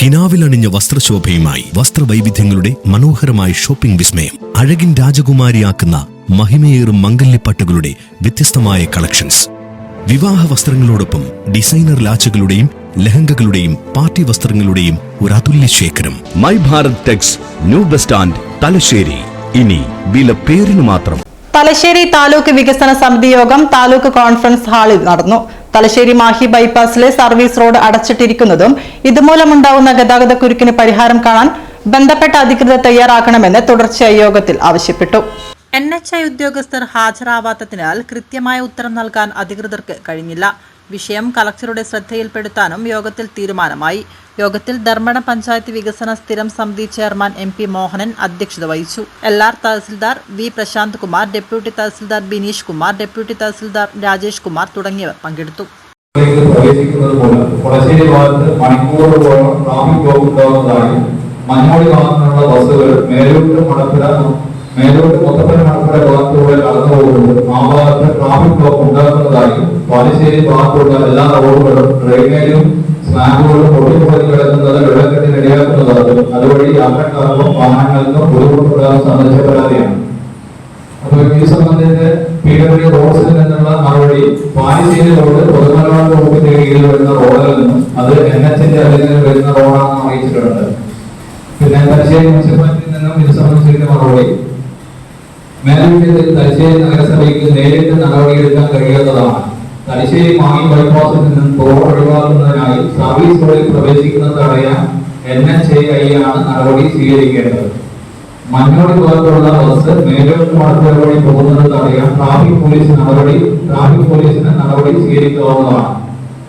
കിനാവിലണിഞ്ഞ വസ്ത്രശോഭയുമായി വസ്ത്രവൈവിധ്യങ്ങളുടെ മനോഹരമായ ഷോപ്പിംഗ് വിസ്മയം അഴകിൻ രാജകുമാരിയാക്കുന്ന മഹിമയേറും മംഗല്യപ്പട്ടുകളുടെ വ്യത്യസ്തമായ കളക്ഷൻസ്. വിവാഹ വസ്ത്രങ്ങളോടൊപ്പം ഡിസൈനർ ലാച്ചുകളുടെയും ലഹങ്കകളുടെയും പാർട്ടി വസ്ത്രങ്ങളുടെയും ഒരു അതുല്യ ശേഖരം. My Bharat tex new bus stand Thalassery ഇനി വില പേരിന് മാത്രം. തലശ്ശേരി താലൂക്ക് വികസന സമിതി യോഗം താലൂക്ക് കോൺഫറൻസ് ഹാളിൽ നടന്നു. തലശ്ശേരി മാഹി ബൈപ്പാസിലെ സർവീസ് റോഡ് അടച്ചിട്ടിരിക്കുന്നതും ഇതുമൂലമുണ്ടാവുന്ന ഗതാഗത കുരുക്കിന് പരിഹാരം കാണാൻ ബന്ധപ്പെട്ട അധികൃതർ തയ്യാറാക്കണമെന്ന് തുടർച്ചയായ യോഗത്തിൽ ആവശ്യപ്പെട്ടു. എൻ എച്ച് ഐ ഉദ്യോഗസ്ഥർ ഹാജരാവാത്തതിനാൽ കൃത്യമായ ഉത്തരം നൽകാൻ അധികൃതർക്ക് കഴിഞ്ഞില്ല. വിഷയം കളക്ടറുടെ ശ്രദ്ധയിൽപ്പെടുത്താനും യോഗത്തിൽ തീരുമാനമായി. യോഗത്തിൽ ധർമ്മട പഞ്ചായത്ത് വികസന സ്ഥിരം സമിതി ചെയർമാൻ എം പി മോഹനൻ അധ്യക്ഷത വഹിച്ചു. L R tahsildar V Prashanth Kumar deputy tahsildar Bineesh Kumar deputy tahsildar Rajesh Kumar തുടങ്ങിയവർ പങ്കെടുത്തു. ബസ്സുകൾ മേലോട്ട് മടപ്പുര മേലോട്ട് കടന്നു പോകുന്നത് ഭാഗത്ത് ട്രാഫിക് ബ്ലോക്ക് ഉണ്ടാക്കുന്നതായും പാലിശ്ശേരി ഭാഗത്തുള്ള എല്ലാ റോഡുകളും ഡ്രെയിനേജും സ്ലാബുകളും പൊട്ടിപ്പൊടി കിടക്കുന്നത് വെള്ളക്കെട്ടിനിടയാക്കുന്നതായും അതുവഴി യാത്രക്കാർക്കും വാഹനങ്ങൾക്കും ബുദ്ധിമുട്ടുണ്ടാകുന്ന സന്ദേശ പരാതിയാണ് അപ്പോൾ ഈ സംബന്ധിച്ച് പി ഡബ്ല്യു റോഡ്സിൽ നിന്നുള്ള മറുപടി പാലിശ്ശേരി റോഡ് പൊതുമലബാർ വകുപ്പിന്റെ കീഴിൽ വരുന്ന റോഡിൽ നിന്നും അത് എൻ എച്ചിന്റെ അല്ലെങ്കിൽ വരുന്ന റോഡാണെന്ന് അറിയിച്ചിട്ടുണ്ട്. പിന്നെ തലശ്ശേരി മുനിസിപ്പാലിറ്റിയിൽ നിന്നും ഇത് സംബന്ധിച്ചിരിക്കുന്ന മറുപടി മേൽവിഷയത്തിൽ തലശ്ശേരി നഗരസഭയ്ക്ക് നേരിട്ട് നടപടിയെടുക്കാൻ കഴിയാത്തതാണ് തലശ്ശേരി മാങ്ങി ബൈപ്പാസിൽ നിന്നും റോഡ് ഒഴിവാക്കുന്നതിനായി സർവീസ് റോഡിൽ പ്രവേശിക്കുന്നത് തടയാൻ എൻ എച്ച് ഐ ആണ് നടപടി സ്വീകരിക്കേണ്ടത്. മഞ്ഞോടി പുറത്തുള്ള ബസ് മേലോട്ട് വഴി പോകുന്നത് തടയാൻ ട്രാഫിക് പോലീസ് നടപടി ട്രാഫിക് പോലീസിന് നടപടി സ്വീകരിക്കാവുന്നതാണ്.